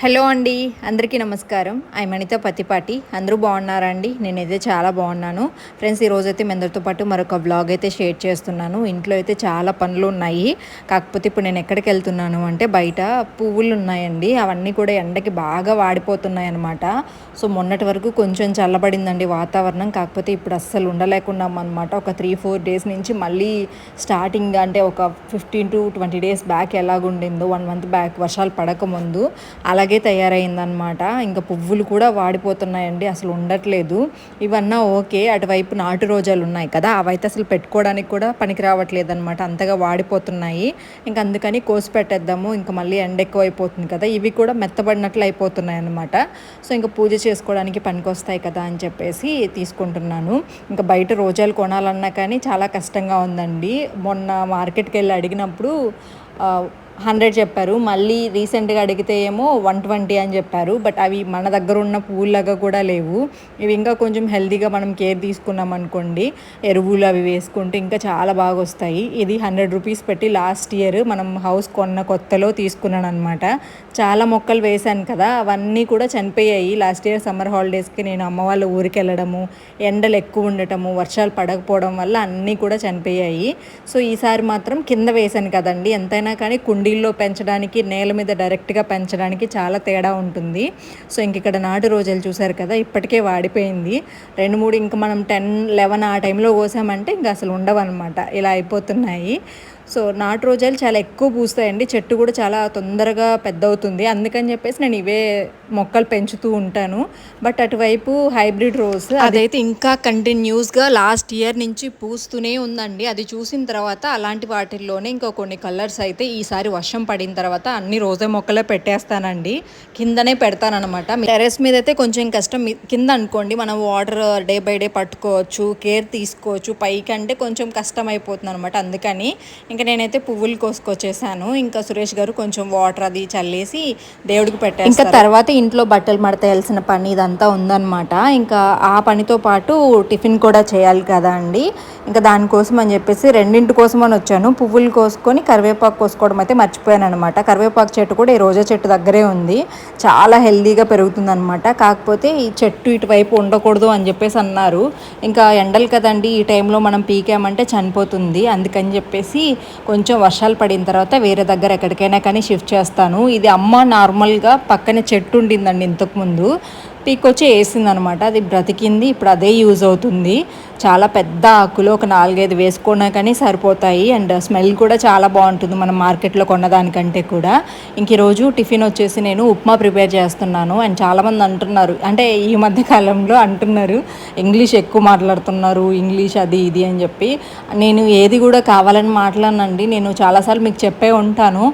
Hello అండి అందరికీ నమస్కారం. ఐ మణిత పతిపాటి. అందరూ బాగున్నారా అండి? నేనైతే చాలా బాగున్నాను. ఫ్రెండ్స్ ఈరోజు అయితే మీ అందరితో పాటు మరొక బ్లాగ్ అయితే షేర్ చేస్తున్నాను. ఇంట్లో అయితే చాలా పనులు ఉన్నాయి. కాకపోతే ఇప్పుడు నేను ఎక్కడికి వెళ్తున్నాను అంటే బయట పువ్వులు ఉన్నాయండి. అవన్నీ కూడా ఎండకి బాగా వాడిపోతున్నాయి అనమాట సో మొన్నటి వరకు కొంచెం చల్లబడిందండి వాతావరణం. కాకపోతే ఇప్పుడు అస్సలు ఉండలేకున్నాం అనమాట ఒక త్రీ ఫోర్ డేస్ నుంచి మళ్ళీ స్టార్టింగ్ అంటే ఒక fifteen to twenty days back ఎలాగుండిందో one month back వర్షాలు పడకముందు. అలా అలాగే తయారైందనమాట ఇంకా పువ్వులు కూడా వాడిపోతున్నాయండి అసలు ఉండట్లేదు. ఇవన్నా ఓకే అటువైపు నాటు రోజాలు ఉన్నాయి కదా అవైతే అసలు పెట్టుకోవడానికి కూడా పనికి రావట్లేదు అనమాట అంతగా వాడిపోతున్నాయి. ఇంకా అందుకని కోసి పెట్టేద్దాము. ఇంకా మళ్ళీ ఎండ ఎక్కువ అయిపోతుంది కదా ఇవి కూడా మెత్తబడినట్లు అయిపోతున్నాయి అనమాట సో ఇంకా పూజ చేసుకోవడానికి పనికి వస్తాయి కదా అని చెప్పేసి తీసుకుంటున్నాను. ఇంకా బయట రోజాలు కొనాలన్నా కానీ చాలా కష్టంగా ఉందండి. మొన్న మార్కెట్కి వెళ్ళి అడిగినప్పుడు హండ్రెడ్ చెప్పారు. మళ్ళీ రీసెంట్గా అడిగితే ఏమో వన్ ట్వంటీ అని చెప్పారు. బట్ అవి మన దగ్గర ఉన్న పువ్వులాగా కూడా లేవు. ఇవి ఇంకా కొంచెం హెల్తీగా మనం కేర్ తీసుకున్నాం అనుకోండి ఎరువులు అవి వేసుకుంటే ఇంకా చాలా బాగా వస్తాయి. ఇది హండ్రెడ్ రూపీస్ పెట్టి లాస్ట్ ఇయర్ మనం హౌస్ కొన్న కొత్తలో తీసుకున్నాను అనమాట చాలా మొక్కలు వేశాను కదా అవన్నీ కూడా చనిపోయాయి. లాస్ట్ ఇయర్ సమ్మర్ హాలిడేస్కి నేను అమ్మ వాళ్ళ ఊరికి వెళ్ళడము ఎండలు ఎక్కువ ఉండటము వర్షాలు పడకపోవడం వల్ల అన్నీ కూడా చనిపోయాయి. సో ఈసారి మాత్రం కింద వేశాను కదండి. ఎంతైనా కానీ కుండీల్లో పెంచడానికి నేల మీద డైరెక్ట్గా పెంచడానికి చాలా తేడా ఉంటుంది. సో ఇంక ఇక్కడ నాటు రోజులు చూసారు కదా ఇప్పటికే వాడిపోయింది. రెండు మూడు ఇంకా మనం టెన్ లెవెన్ ఆ టైంలో కోసామంటే ఇంకా అసలు ఉండవన్నమాట. ఇలా అయిపోతున్నాయి. సో నాటు రోజాలు చాలా ఎక్కువ పూస్తాయండి. చెట్టు కూడా చాలా తొందరగా పెద్ద అవుతుంది అందుకని చెప్పేసి నేను ఇవే మొక్కలు పెంచుతూ ఉంటాను. బట్ అటువైపు హైబ్రిడ్ రోజ్ అదైతే ఇంకా కంటిన్యూస్గా లాస్ట్ ఇయర్ నుంచి పూస్తూనే ఉందండి. అది చూసిన తర్వాత అలాంటి వాటిల్లోనే ఇంకా కొన్ని కలర్స్ అయితే ఈసారి వర్షం పడిన తర్వాత అన్ని రోజా మొక్కలే పెట్టేస్తానండి. కిందనే పెడతానమాట టెరెస్ మీద అయితే కొంచెం కష్టం. కింద అనుకోండి మనం వాటర్ డే బై డే పట్టుకోవచ్చు కేర్ తీసుకోవచ్చు. పైకి అంటే కొంచెం కష్టం అయిపోతుంది అనమాట అందుకని ఇంకా నేనైతే పువ్వులు కోసుకొచ్చేసాను. ఇంకా సురేష్ గారు కొంచెం వాటర్ అది చల్లేసి దేవుడికి పెట్టారు ఇంకా తర్వాత ఇంట్లో బట్టలు మడతేయాల్సిన పని ఇదంతా ఉందన్నమాట. ఇంకా ఆ పనితో పాటు టిఫిన్ కూడా చేయాలి కదా అండి. ఇంకా దానికోసం అని చెప్పేసి రెండింటి కోసం అని వచ్చాను. పువ్వులు కోసుకొని కరివేపాకు కోసుకోవడం అయితే మర్చిపోయాను అనమాట కరివేపాకు చెట్టు కూడా ఈ రోజా చెట్టు దగ్గరే ఉంది. చాలా హెల్దీగా పెరుగుతుంది అనమాట కాకపోతే ఈ చెట్టు ఇటువైపు ఉండకూడదు అని చెప్పేసి అన్నారు. ఇంకా ఎండలు కదండి ఈ టైంలో మనం పీకామంటే చనిపోతుంది. అందుకని చెప్పేసి కొంచెం వర్షాలు పడిన తర్వాత వేరే దగ్గర ఎక్కడికైనా కానీ షిఫ్ట్ చేస్తాను. ఇది అమ్మ నార్మల్గా పక్కన చెట్టు ఉండిందండి ఇంతకుముందు పీకొచ్చి వేసింది అనమాట అది బ్రతికింది ఇప్పుడు అదే యూజ్ అవుతుంది. చాలా పెద్ద ఆకులు ఒక నాలుగైదు వేసుకున్నా కానీ సరిపోతాయి. అండ్ స్మెల్ కూడా చాలా బాగుంటుంది మనం మార్కెట్లో కొన్నదానికంటే కూడా. ఇంక ఈరోజు టిఫిన్ వచ్చేసి నేను ఉప్మా ప్రిపేర్ చేస్తున్నాను. అండ్ చాలామంది అంటున్నారు అంటే ఈ మధ్య కాలంలో అంటున్నారు ఇంగ్లీష్ ఎక్కువ మాట్లాడుతున్నారు ఇంగ్లీష్ అది ఇది అని చెప్పి. నేను ఏది కూడా కావాలని మాట్లాడనండి. నేను చాలాసార్లు మీకు చెప్పే ఉంటాను.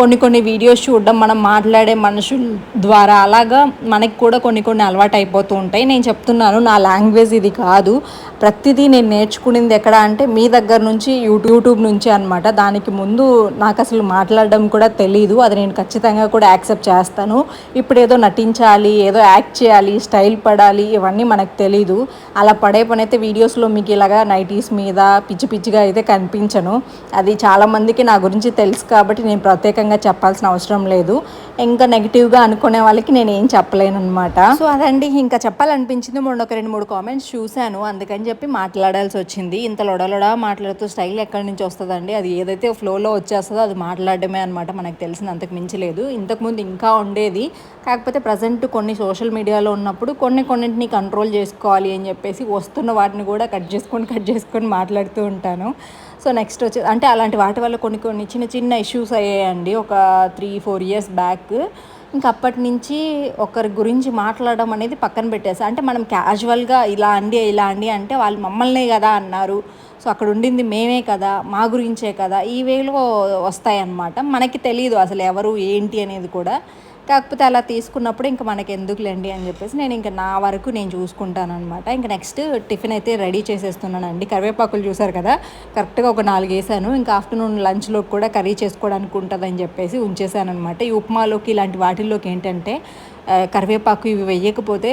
కొన్ని కొన్ని వీడియోస్ చూడడం మనం మాట్లాడే మనుషుల ద్వారా అలాగా మనకి కూడా కొన్ని కొన్ని అలవాటు అయిపోతూ ఉంటాయి. నేను చెప్తున్నాను నా లాంగ్వేజ్ ఇది కాదు. ప్రతిదీ నేను నేర్చుకునేది ఎక్కడ అంటే మీ దగ్గర నుంచి యూట్యూబ్ యూట్యూబ్ నుంచి అనమాట దానికి ముందు నాకు అసలు మాట్లాడడం కూడా తెలియదు అది నేను ఖచ్చితంగా కూడా యాక్సెప్ట్ చేస్తాను. ఇప్పుడు ఏదో నటించాలి ఏదో యాక్ట్ చేయాలి స్టైల్ పడాలి ఇవన్నీ మనకు తెలీదు. అలా పడే పని అయితే వీడియోస్లో మీకు ఇలాగా నైటీస్ మీద పిచ్చి పిచ్చిగా అయితే కనిపించను. అది చాలామందికి నా గురించి తెలుసు కాబట్టి నేను ప్రత్యేకంగా చెప్పాల్సిన అవసరం లేదు. ఇంకా నెగిటివ్గా అనుకునే వాళ్ళకి నేను ఏం చెప్పలేను అనమాట సో అదండి ఇంకా చెప్పాలనిపించింది. మొన్న ఒక రెండు మూడు కామెంట్స్ చూశాను. అందుకని చెప్పి మాట్లాడాల్సి వచ్చింది. ఇంత లొడలొడా మాట్లాడుతూ స్టైల్ ఎక్కడి నుంచి వస్తుందండి? అది ఏదైతే ఫ్లోలో వచ్చేస్తుందో అది మాట్లాడడమే అనమాట మనకు తెలిసిన అంతకు మించి లేదు. ఇంతకుముందు ఇంకా ఉండేది. కాకపోతే ప్రజెంట్ కొన్ని సోషల్ మీడియాలో ఉన్నప్పుడు కొన్ని కొన్నింటిని కంట్రోల్ చేసుకోవాలి అని చెప్పేసి వస్తున్న వాటిని కూడా కట్ చేసుకొని కట్ చేసుకొని మాట్లాడుతూ ఉంటాను. సో నెక్స్ట్ వచ్చి అంటే అలాంటి వాటి వల్ల కొన్ని కొన్ని చిన్న చిన్న ఇష్యూస్ అయ్యాయండి. ఒక త్రీ ఫోర్ ఇయర్స్ బ్యాక్ ఇంకా అప్పటి నుంచి ఒకరి గురించి మాట్లాడడం అనేది పక్కన పెట్టేసా. అంటే మనం క్యాజువల్గా ఇలా అండి ఇలా అండి అంటే వాళ్ళు మమ్మల్నే కదా అన్నారు. సో అక్కడ ఉండింది మేమే కదా మా గురించే కదా. ఈ వేలో వస్తాయన్నమాట. మనకి తెలియదు అసలు ఎవరు ఏంటి అనేది కూడా. కాకపోతే అలా తీసుకున్నప్పుడు ఇంకా మనకి ఎందుకులేండి అని చెప్పేసి నేను ఇంకా నా వరకు నేను చూసుకుంటాను అనమాట ఇంకా నెక్స్ట్ టిఫిన్ అయితే రెడీ చేసేస్తున్నానండి. కరివేపాకులు చూసారు కదా? కరెక్ట్గా ఒక నాలుగు వేసాను. ఇంకా ఆఫ్టర్నూన్ లంచ్లో కూడా కర్రీ చేసుకోవడానికి ఉంటుందని చెప్పేసి ఉంచేసాను అనమాట ఈ ఉప్మాలోకి ఇలాంటి వాటిల్లోకి ఏంటంటే కరివేపాకు ఇవి వేయకపోతే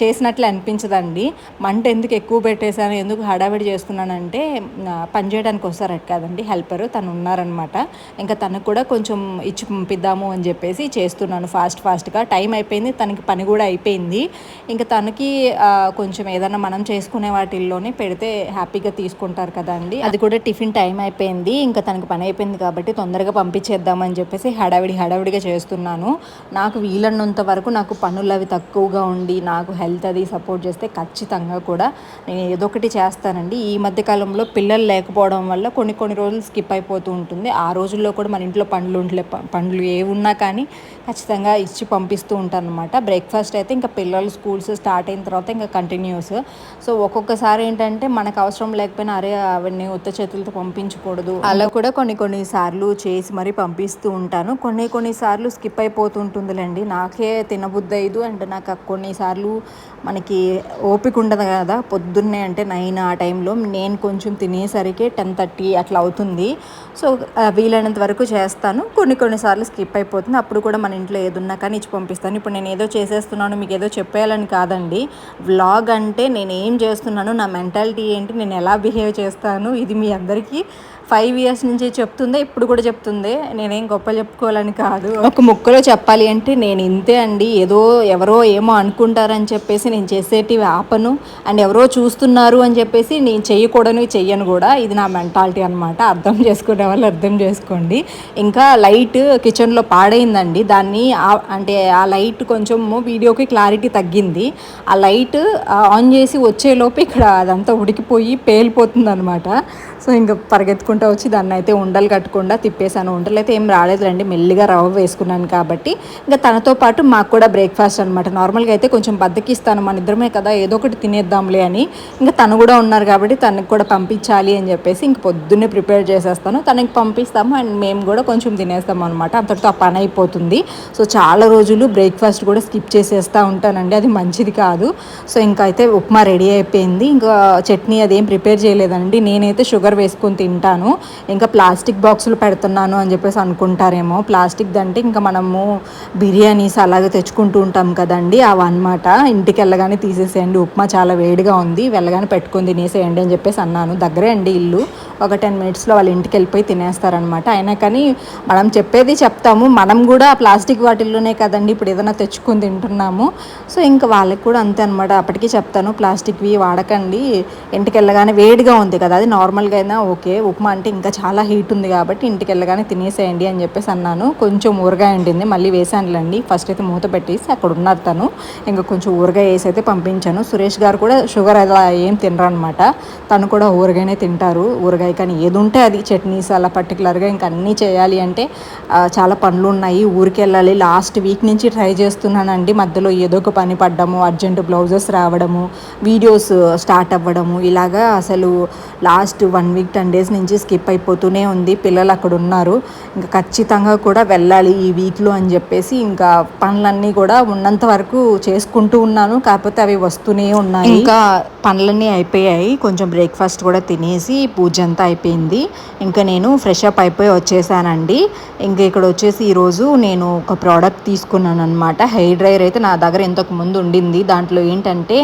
చేసినట్లు అనిపించదండి. మంట ఎందుకు ఎక్కువ పెట్టేశాను ఎందుకు హడావిడి చేస్తున్నానంటే పనిచేయడానికి పని వస్తారట కదండి హెల్పర్ తను ఉన్నారనమాట. ఇంకా తనకు కూడా కొంచెం ఇచ్చి పంపిద్దాము అని చెప్పేసి చేస్తున్నాను. ఫాస్ట్ ఫాస్ట్గా టైం అయిపోయింది తనకి పని కూడా అయిపోయింది. ఇంకా తనకి కొంచెం ఏదైనా మనం చేసుకునే వాటిల్లోనే పెడితే హ్యాపీగా తీసుకుంటారు కదండి. అది కూడా టిఫిన్ టైం అయిపోయింది ఇంకా తనకి పని అయిపోయింది కాబట్టి తొందరగా పంపించేద్దామని చెప్పేసి హడావిడి హడావిడిగా చేస్తున్నాను. నాకు వీలన్నంత వరకు నాకు పనులు అవి తక్కువగా ఉండి నాకు హెల్త్ అది సపోర్ట్ చేస్తే ఖచ్చితంగా కూడా నేను ఏదో ఒకటి చేస్తానండి. ఈ మధ్యకాలంలో పిల్లలు లేకపోవడం వల్ల కొన్ని కొన్ని రోజులు స్కిప్ అయిపోతూ ఉంటుంది. ఆ రోజుల్లో కూడా మన ఇంట్లో పండ్లు ఉంటలే పండ్లు ఏ ఉన్నా కానీ ఖచ్చితంగా ఇచ్చి పంపిస్తూ ఉంటాను అనమాట బ్రేక్ఫాస్ట్ అయితే ఇంకా పిల్లలు స్కూల్స్ స్టార్ట్ అయిన తర్వాత ఇంకా కంటిన్యూస్ సో ఒక్కొక్కసారి ఏంటంటే మనకు అవసరం లేకపోయినా అరే అవన్నీ ఉత్త చేతులతో పంపించకూడదు. అలా కూడా కొన్ని కొన్ని సార్లు చేసి మరీ పంపిస్తూ ఉంటాను. కొన్ని కొన్ని సార్లు స్కిప్ అయిపోతుంటుందిలేండి నాకే తినబుద్ధి అయ్యదు అండ్ నాకు కొన్నిసార్లు మనకి ఓపిక ఉండదు కదా. పొద్దున్నే అంటే నైన్ ఆ టైంలో నేను కొంచెం తినేసరికి టెన్ థర్టీ అట్లా అవుతుంది. సో వీలైనంత వరకు చేస్తాను. కొన్ని కొన్నిసార్లు స్కిప్ అయిపోతుంది. అప్పుడు కూడా మన ఇంట్లో ఏదున్నా కానీ ఇచ్చి పంపిస్తాను. ఇప్పుడు నేను ఏదో చేసేస్తున్నాను మీకు ఏదో చెప్పేయాలని కాదండి. వ్లాగ్ అంటే నేను ఏం చేస్తున్నాను నా మెంటాలిటీ ఏంటి నేను ఎలా బిహేవ్ చేస్తాను ఇది మీ అందరికీ ఫైవ్ ఇయర్స్ నుంచి చెప్తుందే ఇప్పుడు కూడా చెప్తుంది. నేనేం గొప్ప చెప్పుకోవాలని కాదు. ఒక ముక్కలో చెప్పాలి అంటే నేను ఇంతే అండి. ఏదో ఎవరో ఏమో అనుకుంటారని చెప్పేసి నేను చేసేటివి ఆపను. అండ్ ఎవరో చూస్తున్నారు అని చెప్పేసి నేను చేయకూడను చెయ్యను కూడా. ఇది నా మెంటాలిటీ అనమాట అర్థం చేసుకునే వాళ్ళు అర్థం చేసుకోండి. ఇంకా లైట్ కిచెన్లో పాడైందండి. దాన్ని అంటే ఆ లైట్ కొంచెం వీడియోకి క్లారిటీ తగ్గింది. ఆ లైట్ ఆన్ చేసి వచ్చేలోపు ఇక్కడ అదంతా ఉడికిపోయి పేలిపోతుంది అనమాట సో ఇంకా పరిగెత్తుకుంటూ వచ్చి దాన్ని అయితే ఉండలు కట్టకుండా తిప్పేశాను. ఉండలు అయితే ఏం రాలేదులేండి మెల్లిగా రవ్వ వేసుకున్నాను కాబట్టి. ఇంకా తనతో పాటు మాకు కూడా బ్రేక్ఫాస్ట్ అనమాట నార్మల్గా అయితే కొంచెం బద్దకిస్తాను మన ఇద్దరమే కదా ఏదో ఒకటి తినేద్దాంలే అని. ఇంకా తను కూడా ఉన్నారు కాబట్టి తనకు కూడా పంపించాలి అని చెప్పేసి ఇంక పొద్దున్నే ప్రిపేర్ చేసేస్తాను. తనకి పంపిస్తాము అండ్ మేము కూడా కొంచెం తినేస్తాం అనమాట అంతటితో ఆ పని అయిపోతుంది. సో చాలా రోజులు బ్రేక్ఫాస్ట్ కూడా స్కిప్ చేసేస్తూ ఉంటానండి. అది మంచిది కాదు. సో ఇంకా అయితే ఉప్మా రెడీ అయిపోయింది. ఇంకా చట్నీ అదేం ప్రిపేర్ చేయలేదండి. నేనైతే షుగర్ వేసుకొని తింటాను. ఇంకా ప్లాస్టిక్ బాక్సులు పెడుతున్నాను అని చెప్పేసి అనుకుంటారేమో. ప్లాస్టిక్ దంటే ఇంకా మనము బిర్యానీస్ అలాగే తెచ్చుకుంటూ ఉంటాం కదండి. అవి అనమాట ఇంటికి వెళ్ళగానే తీసేసేయండి. ఉప్మా చాలా వేడిగా ఉంది. వెళ్ళగానే పెట్టుకొని తినేసేయండి అని చెప్పేసి అన్నాను. దగ్గరే అండి ఇల్లు. ఒక టెన్ మినిట్స్లో వాళ్ళ ఇంటికి వెళ్ళిపోయి తినేస్తారనమాట అయినా కానీ మనం చెప్పేది చెప్తాము. మనం కూడా ప్లాస్టిక్ వాటిల్లోనే కదండి ఇప్పుడు ఏదైనా తెచ్చుకొని తింటున్నాము. సో ఇంకా వాళ్ళకి కూడా అంతే అనమాట అప్పటికి చెప్తాను. ప్లాస్టిక్వి వాడకండి. ఇంటికి వెళ్ళగానే వేడిగా ఉంది కదా. అది నార్మల్గా అయినా ఓకే. ఉప్మా అంటే ఇంకా చాలా హీట్ ఉంది కాబట్టి ఇంటికి వెళ్ళగానే తినేసేయండి అని చెప్పేసి అన్నాను. కొంచెం ఊరగాయ ఉండింది మళ్ళీ వేసానులేండి. ఫస్ట్ అయితే మూత పెట్టేసి అక్కడ ఉన్నారు తను. ఇంకా కొంచెం ఊరగాయ వేసి అయితే పంపించాను. సురేష్ గారు కూడా షుగర్ అలా ఏం తినరు అనమాట తను కూడా ఊరగాయనే తింటారు. ఊరగాయ కానీ ఏది ఉంటే అది చట్నీస్ అలా పర్టికులర్గా ఇంకా అన్నీ చేయాలి అంటే చాలా పనులు ఉన్నాయి. ఊరికి వెళ్ళాలి. లాస్ట్ వీక్ నుంచి ట్రై చేస్తున్నానండి. మధ్యలో ఏదో ఒక పని పడ్డము అర్జెంట్ బ్లౌజెస్ రావడము వీడియోస్ స్టార్ట్ uh, అవ్వడము. ఇలాగా అసలు last one week ten days నుంచి స్కిప్ అయిపోతూనే ఉంది. పిల్లలు అక్కడ ఉన్నారు. ఇంకా ఖచ్చితంగా కూడా వెళ్ళాలి ఈ వీక్లో అని చెప్పేసి ఇంకా పనులన్నీ కూడా ఉన్నంత వరకు చేసుకుంటూ ఉన్నాను. కాకపోతే అవి వస్తూనే ఉన్నాయి. ఇంకా పనులన్నీ అయిపోయాయి. కొంచెం బ్రేక్ఫాస్ట్ కూడా తినేసి పూజ అంతా అయిపోయింది. ఇంకా నేను ఫ్రెష్ అప్ అయిపోయి వచ్చేసానండి. ఇంకా ఇక్కడ వచ్చేసి ఈరోజు నేను ఒక ప్రోడక్ట్ తీసుకున్నాను అనమాట హెయిర్ డ్రైయర్ అయితే నా దగ్గర ఇంతకు ముందు ఉండింది. దాంట్లో ఏంటంటే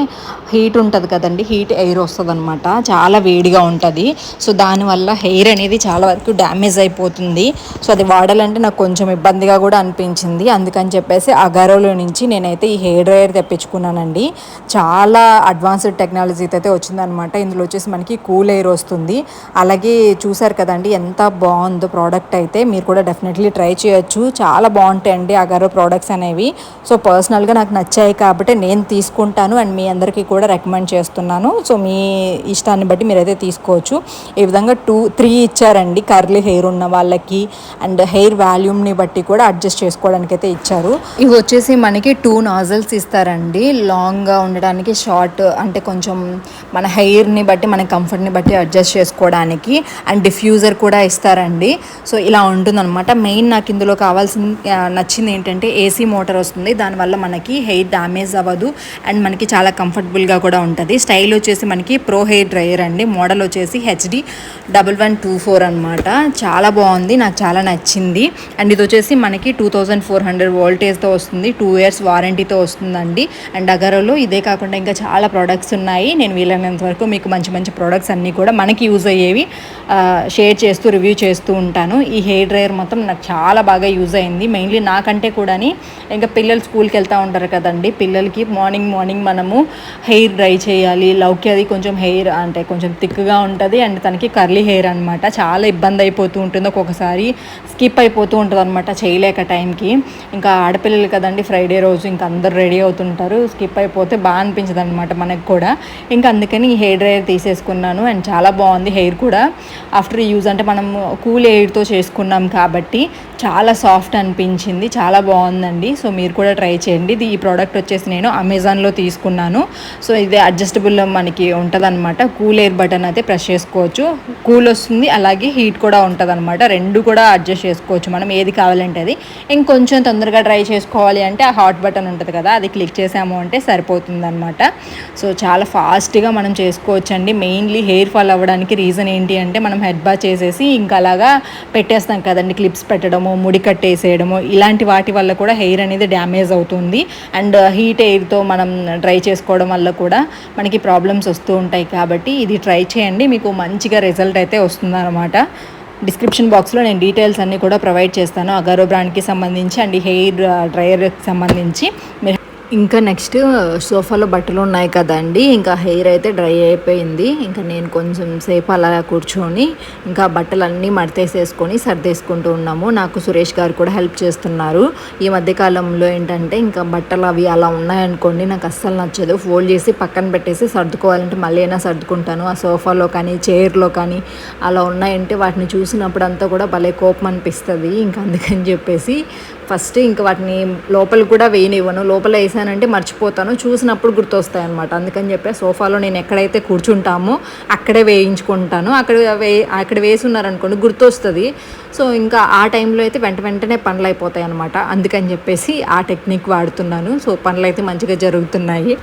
హీట్ ఉంటుంది కదండి. హీట్ ఎయిర్ వస్తుంది అనమాట చాలా వేడిగా ఉంటుంది. సో దానివల్ల హెయిర్ అనేది చాలా వరకు డ్యామేజ్ అయిపోతుంది. సో అది వాడాలంటే నాకు కొంచెం ఇబ్బందిగా కూడా అనిపించింది. అందుకని చెప్పేసి అగారోలో నుంచి నేనైతే ఈ హెయిర్ డ్రైయర్ తెప్పించుకున్నానండి. చాలా అడ్వాన్స్డ్ టెక్నాలజీతో అయితే వచ్చిందనమాట. ఇందులో వచ్చేసి మనకి కూల్ ఎయిర్ వస్తుంది. అలాగే చూసారు కదండి ఎంత బాగుందో ప్రోడక్ట్ అయితే. మీరు కూడా డెఫినెట్లీ ట్రై చేయొచ్చు. చాలా బాగుంటాయండి అగారో ప్రోడక్ట్స్ అనేవి. సో పర్సనల్గా నాకు నచ్చాయి కాబట్టి నేను తీసుకుంటాను అండ్ మీ అందరికీ కూడా రికమెండ్ చేస్తున్నాను. సో మీ ఇష్టాన్ని బట్టి మీరైతే తీసుకోవచ్చు. ఈ విధంగా టూ త్రీ ఇచ్చారండి కర్లీ హెయిర్ ఉన్న వాళ్ళకి అండ్ హెయిర్ వాల్యూమ్ని బట్టి కూడా అడ్జస్ట్ చేసుకోవడానికి అయితే ఇచ్చారు. ఇవి వచ్చేసి మనకి టూ నాజల్స్ ఇస్తారండి. లాంగ్గా ఉండడానికి షార్ట్ అంటే కొంచెం మన హెయిర్ని బట్టి మన కంఫర్ట్ని బట్టి అడ్జస్ట్ చేసుకోవడానికి అండ్ డిఫ్యూజర్ కూడా ఇస్తారండి. సో ఇలా ఉంటుందన్నమాట. మెయిన్ నాకు ఇందులో కావాల్సిన నచ్చింది ఏంటంటే ఏసీ మోటార్ వస్తుంది. దానివల్ల మనకి హెయిర్ డ్యామేజ్ అవ్వదు అండ్ మనకి చాలా కంఫర్టబుల్గా కూడా ఉంటుంది. స్టైల్ వచ్చేసి మనకి ప్రో హెయిర్ డ్రైయర్ అండి. మోడల్ వచ్చేసి HD double one two four అనమాట చాలా బాగుంది నాకు చాలా నచ్చింది. అండ్ ఇది వచ్చేసి మనకి టూ థౌజండ్ ఫోర్ హండ్రెడ్ వోల్టేజ్తో వస్తుంది వస్తుంది టూ ఇయర్స్ వారంటీతో వస్తుందండి. అండ్ అగరోలో ఇదే కాకుండా ఇంకా చాలా ప్రోడక్ట్స్ ఉన్నాయి. నేను వీలైనంత వరకు మీకు మంచి మంచి ప్రోడక్ట్స్ అన్నీ కూడా మనకి యూజ్ అయ్యేవి షేర్ చేస్తూ రివ్యూ చేస్తూ ఉంటాను. ఈ హెయిర్ డ్రైయర్ మొత్తం నాకు చాలా బాగా యూజ్ అయింది. మెయిన్లీ నాకంటే కూడాని ఇంకా పిల్లలు స్కూల్కి వెళ్తూ ఉంటారు కదండి. పిల్లలకి మార్నింగ్ మార్నింగ్ మనము హెయిర్ డ్రై చేయాలి. లౌకి అది కొంచెం హెయిర్ అంటే కొంచెం థిక్గా ఉంటుంది. అండ్ తనకి కర్లీ హెయిర్ అనమాట చాలా ఇబ్బంది అయిపోతూ ఉంటుంది. ఒక్కొక్కసారి స్కిప్ అయిపోతూ ఉంటుంది అనమాట చేయలేక టైంకి. ఇంకా ఆడపిల్లలు కదండి ఫ్రైడే రోజు ఇంకా అందరు రెడీ అవుతుంటారు. స్కిప్ అయిపోతే బాగా అనిపించదు అనమాట మనకు కూడా. ఇంకా అందుకని హెయిర్ డ్రైయర్ తీసేసుకున్నాను. అండ్ చాలా బాగుంది హెయిర్ కూడా. ఆఫ్టర్ యూజ్ అంటే మనం కూల్ ఎయిర్తో చేసుకున్నాం కాబట్టి చాలా సాఫ్ట్ అనిపించింది. చాలా బాగుందండి. సో మీరు కూడా ట్రై చేయండి. ఈ ప్రోడక్ట్ వచ్చేసి నేను అమెజాన్లో తీసుకున్నాను. సో ఇది అడ్జస్టబుల్ మనకి ఉంటుందన్నమాట. కూల్ ఎయిర్ బటన్ అయితే ప్రెస్ చేసుకోవచ్చు. కూల్ వస్తుంది. అలాగే హీట్ కూడా ఉంటుంది రెండు కూడా అడ్జస్ట్ చేసుకోవచ్చు. మనం ఏది కావాలంటే అది. ఇంకొంచెం తొందరగా డ్రై చేసుకోవాలి అంటే ఆ హాట్ బటన్ ఉంటుంది కదా అది క్లిక్ చేసాము అంటే సరిపోతుంది అనమాట సో చాలా ఫాస్ట్గా మనం చేసుకోవచ్చు అండి మెయిన్లీ హెయిర్ ఫాల్ అవ్వడానికి రీజన్ ఏంటి అంటే మనం హెడ్ బా చేసేసి ఇంకా అలాగా పెట్టేస్తాం కదండి. క్లిప్స్ పెట్టడము ముడి కట్టేసేయడము ఇలాంటి వాటి వల్ల కూడా హెయిర్ అనేది డ్యామేజ్ అవుతుంది. అండ్ హీట్ ఎయిర్తో మనం డ్రై చేసుకోవడం వల్ల కూడా మనకి ప్రాబ్లమ్స్ వస్తూ ఉంటాయి కాబట్టి ఇది ట్రై చేయండి. మీకు మంచిగా రిజల్ట్ అయితే వస్తుందన్నమాట. డిస్క్రిప్షన్ బాక్స్లో నేను డీటెయిల్స్ అన్నీ కూడా ప్రొవైడ్ చేస్తాను. అగారో బ్రాండ్కి సంబంధించి అండ్ హెయిర్ డ్రైయర్కి సంబంధించి. మీరు ఇంకా నెక్స్ట్ సోఫాలో బట్టలు ఉన్నాయి కదండి. ఇంకా హెయిర్ అయితే డ్రై అయిపోయింది. ఇంకా నేను కొంచెం సేపు అలా కూర్చొని ఇంకా బట్టలన్నీ మడతేసేసుకొని సర్దేసుకుంటూ ఉన్నాము. నాకు సురేష్ గారు కూడా హెల్ప్ చేస్తున్నారు. ఈ మధ్యకాలంలో ఏంటంటే ఇంకా బట్టలు అవి అలా ఉన్నాయనుకోండి నాకు అస్సలు నచ్చదు. ఫోల్డ్ చేసి పక్కన పెట్టేసి సర్దుకోవాలంటే మళ్ళీ అయినా సర్దుకుంటాను. ఆ సోఫాలో కానీ చైర్లో కానీ అలా ఉన్నాయంటే వాటిని చూసినప్పుడు అంతా కూడా భలే కోపం అనిపిస్తుంది. ఇంకా అందుకని చెప్పేసి ఫస్ట్ ఇంకా వాటిని లోపల కూడా వేయనివ్వను. లోపల వేసానంటే మర్చిపోతాను. చూసినప్పుడు గుర్తొస్తాయి అనమాట అందుకని చెప్పి సోఫాలో నేను ఎక్కడైతే కూర్చుంటామో అక్కడే వేయించుకుంటాను. అక్కడ వే అక్కడ వేసి ఉన్నారనుకోండి గుర్తొస్తుంది. సో ఇంకా ఆ టైంలో అయితే వెంట వెంటనే పనులు అయిపోతాయి అనమాట అందుకని చెప్పేసి ఆ టెక్నిక్ వాడుతున్నాను. సో పనులు అయితే మంచిగా జరుగుతున్నాయి.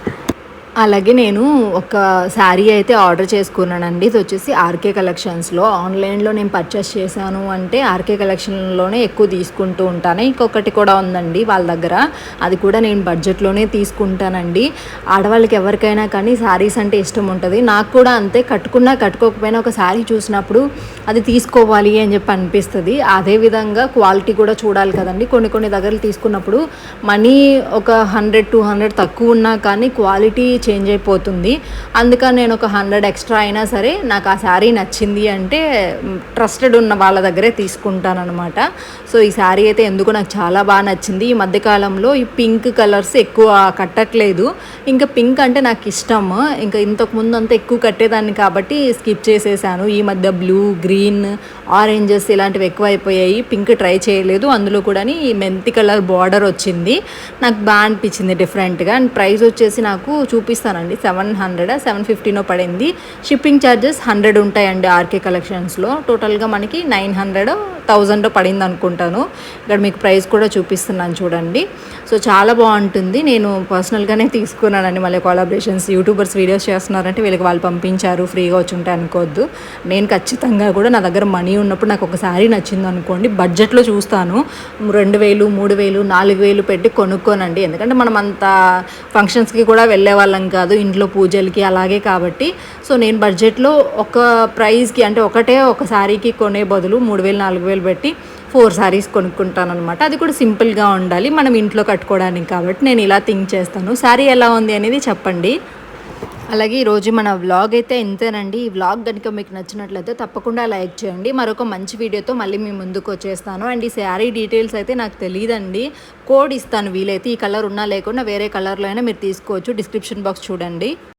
అలాగే నేను ఒక శారీ అయితే ఆర్డర్ చేసుకున్నానండి. ఇది వచ్చేసి ఆర్కే కలెక్షన్స్లో. ఆన్లైన్లో నేను పర్చేస్ చేశాను అంటే ఆర్కే కలెక్షన్లోనే ఎక్కువ తీసుకుంటూ ఉంటాను. ఇంకొకటి కూడా ఉందండి వాళ్ళ దగ్గర. అది కూడా నేను బడ్జెట్లోనే తీసుకుంటానండి. ఆడవాళ్ళకి ఎవరికైనా కానీ శారీస్ అంటే ఇష్టం ఉంటుంది. నాకు కూడా అంతే. కట్టుకున్నా కట్టుకోకపోయినా ఒక శారీ చూసినప్పుడు అది తీసుకోవాలి అని చెప్పి అనిపిస్తుంది. అదేవిధంగా క్వాలిటీ కూడా చూడాలి కదండి. కొన్ని కొన్ని దగ్గరలు తీసుకున్నప్పుడు మనీ ఒక హండ్రెడ్ టూ హండ్రెడ్ తక్కువ ఉన్నా కానీ క్వాలిటీ చేంజ్ అయిపోతుంది. అందుకని నేను ఒక హండ్రెడ్ ఎక్స్ట్రా అయినా సరే నాకు ఆ శారీ నచ్చింది అంటే ట్రస్టెడ్ ఉన్న వాళ్ళ దగ్గరే తీసుకుంటాననమాట సో ఈ శారీ అయితే ఎందుకు నాకు చాలా బాగా నచ్చింది. ఈ మధ్యకాలంలో ఈ పింక్ కలర్స్ ఎక్కువ కట్టట్లేదు. ఇంకా పింక్ అంటే నాకు ఇష్టం. ఇంకా ఇంతకు ముందు అంతా ఎక్కువ కట్టేదాన్ని కాబట్టి స్కిప్ చేసేసాను. ఈ మధ్య బ్లూ గ్రీన్ ఆరెంజెస్ ఇలాంటివి ఎక్కువ అయిపోయాయి పింక్ ట్రై చేయలేదు. అందులో కూడా ఈ మెంతి కలర్ బార్డర్ వచ్చింది. నాకు బాగా అనిపించింది డిఫరెంట్గా. అండ్ ప్రైస్ వచ్చేసి నాకు చూపిస్తానండి. సెవెన్ హండ్రెడ్ సెవెన్ ఫిఫ్టీనో పడింది. షిప్పింగ్ ఛార్జెస్ హండ్రెడ్ ఉంటాయండి ఆర్కే కలెక్షన్స్లో. టోటల్గా మనకి నైన్ హండ్రెడ్ థౌజండ్ పడింది అనుకుంటాను ఇక్కడ మీకు ప్రైస్ కూడా చూపిస్తున్నాను చూడండి. సో చాలా బాగుంటుంది. నేను పర్సనల్గానే తీసుకున్నానండి. మళ్ళీ కొలాబరేషన్స్ యూట్యూబర్స్ వీడియోస్ చేస్తున్నారంటే వీళ్ళకి వాళ్ళు పంపించారు. ఫ్రీగా వచ్చి ఉంటే అనుకోవద్దు నేను ఖచ్చితంగా కూడా నా దగ్గర మనీ ఉన్నప్పుడు నాకు ఒక శారీ నచ్చింది అనుకోండి. బడ్జెట్లో చూస్తాను. రెండు వేలు మూడు వేలు నాలుగు వేలు పెట్టి కొనుక్కోనండి. ఎందుకంటే మనం అంత ఫంక్షన్స్కి కూడా వెళ్ళే వాళ్ళం కాదు. ఇంట్లో పూజలకి అలాగే కాబట్టి. సో నేను బడ్జెట్లో ఒక ప్రైస్కి అంటే ఒకటే ఒక శారీకి కొనే బదులు మూడు వేలు నాలుగు వేలు పెట్టి ఫోర్ శారీస్ కొనుక్కుంటాను అనమాట అది కూడా సింపుల్గా ఉండాలి. మనం ఇంట్లో కట్టుకోవడానికి కాబట్టి నేను ఇలా థింక్ చేస్తాను. శారీ ఎలా ఉంది అనేది చెప్పండి. అలాగే ఈరోజు మన వ్లాగ్ అయితే ఇంతేనండి. ఈ వ్లాగ్ కనుక మీకు నచ్చినట్లయితే తప్పకుండా లైక్ చేయండి. మరొక మంచి వీడియోతో మళ్ళీ మీ ముందుకు వచ్చేస్తాను. అండ్ ఈ శారీ డీటెయిల్స్ అయితే నాకు తెలియదండి కోడ్ ఇస్తాను వీలైతే. ఈ కలర్ ఉన్నా లేకుండా వేరే కలర్లో అయినా మీరు తీసుకోవచ్చు. డిస్క్రిప్షన్ బాక్స్ చూడండి.